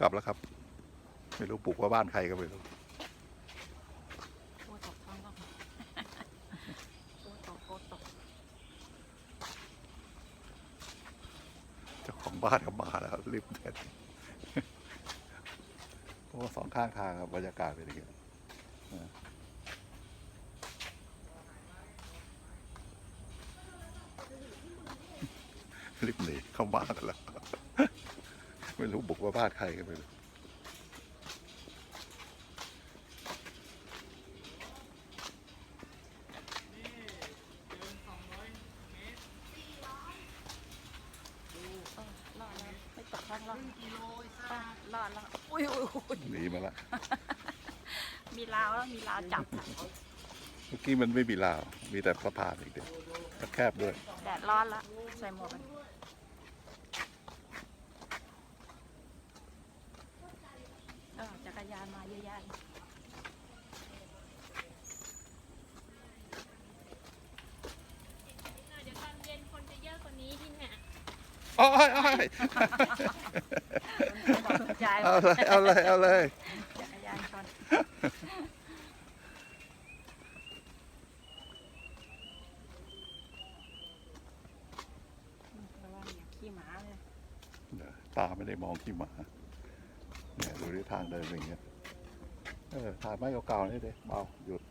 กลับแล้วครับ ไม่รู้ปลูกว่าบ้านใครก็ไม่รู้โอ้ตกท้องก็โอ้ตกโอ้ตกเจ้าของบ้านก็มาแล้วรีบเด็ดเพราะว่าสองข้างทางครับบรรยากาศเป็นอย่างนี้รีบหนีเข้าบ้านแล้ว ไม่รู้บุกว่าบ้านใครก็ไม่รู้เออรอดแล้วไม่ตกท้องรอดอะรอดแล้วอุ้ยอุ้ยอุ้ยหนีมาละ มีราวแล้วมีราวจับค่ะเมื่อกี้มันไม่มีราว มีแต่สะพานอีกเดียวแคบด้วย แดดร้อนละใส่หมวกกัน เออจักรยานมาเยอะแยะเลยเดี๋ยวตอนเย็นคนจะเยอะกว่านี้ที่เนี่ยโอ้ยโอ้ยบอกกระจายเอาเลยเอาเลยเอาเลยจักรยานชนอืมระวังอย่าขี้หมาเลยตาไม่ได้มองขี้หมา เนี่ยดูที่ทางเดินอย่างเงี้ยเออถ่ายไม้เก่าๆนี่เลยเบาหยุด